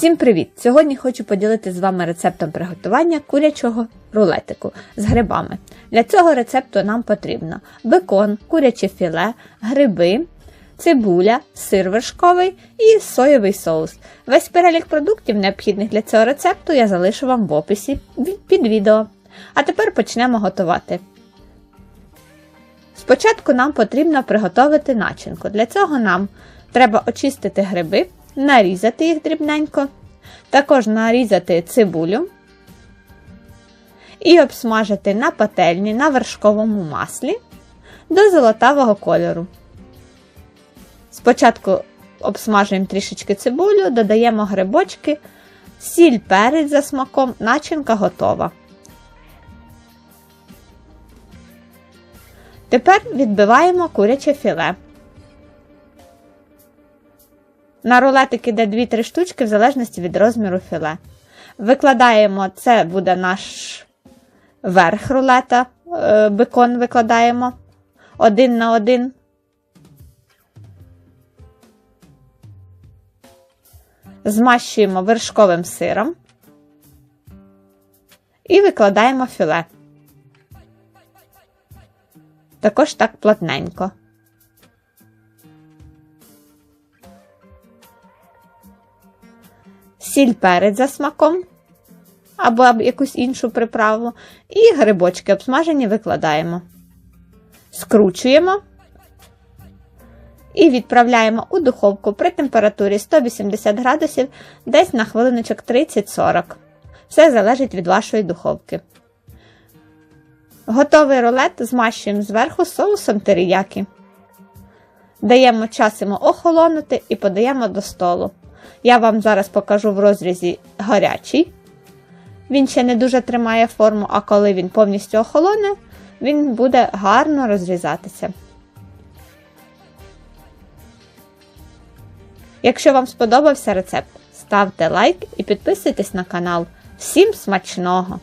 Всім привіт! Сьогодні хочу поділитися з вами рецептом приготування курячого рулетику з грибами. Для цього рецепту нам потрібно бекон, куряче філе, гриби, цибуля, сир вершковий і соєвий соус. Весь перелік продуктів, необхідних для цього рецепту, я залишу вам в описі під відео. А тепер почнемо готувати. Спочатку нам потрібно приготувати начинку. Для цього нам треба очистити гриби, нарізати їх дрібненько, також нарізати цибулю і обсмажити на пательні на вершковому маслі до золотавого кольору. Спочатку обсмажуємо трішечки цибулю, додаємо грибочки, сіль перець за смаком, начинка готова. Тепер відбиваємо куряче філе. На рулетик іде 2-3 штучки в залежності від розміру філе. Викладаємо, це буде наш верх рулета, е, бекон викладаємо один на один. Змащуємо вершковим сиром і викладаємо філе. Також так плотненько. Сіль перець за смаком або якусь іншу приправу. І грибочки обсмажені викладаємо. Скручуємо і відправляємо у духовку при температурі 180 градусів десь на хвилиночок 30-40. Все залежить від вашої духовки. Готовий рулет змащуємо зверху соусом теріякі. Даємо час йому охолонути і подаємо до столу. Я вам зараз покажу в розрізі гарячий. Він ще не дуже тримає форму, а коли він повністю охолоне, він буде гарно розрізатися. Якщо вам сподобався рецепт, ставте лайк і підписуйтесь на канал. Всім смачного!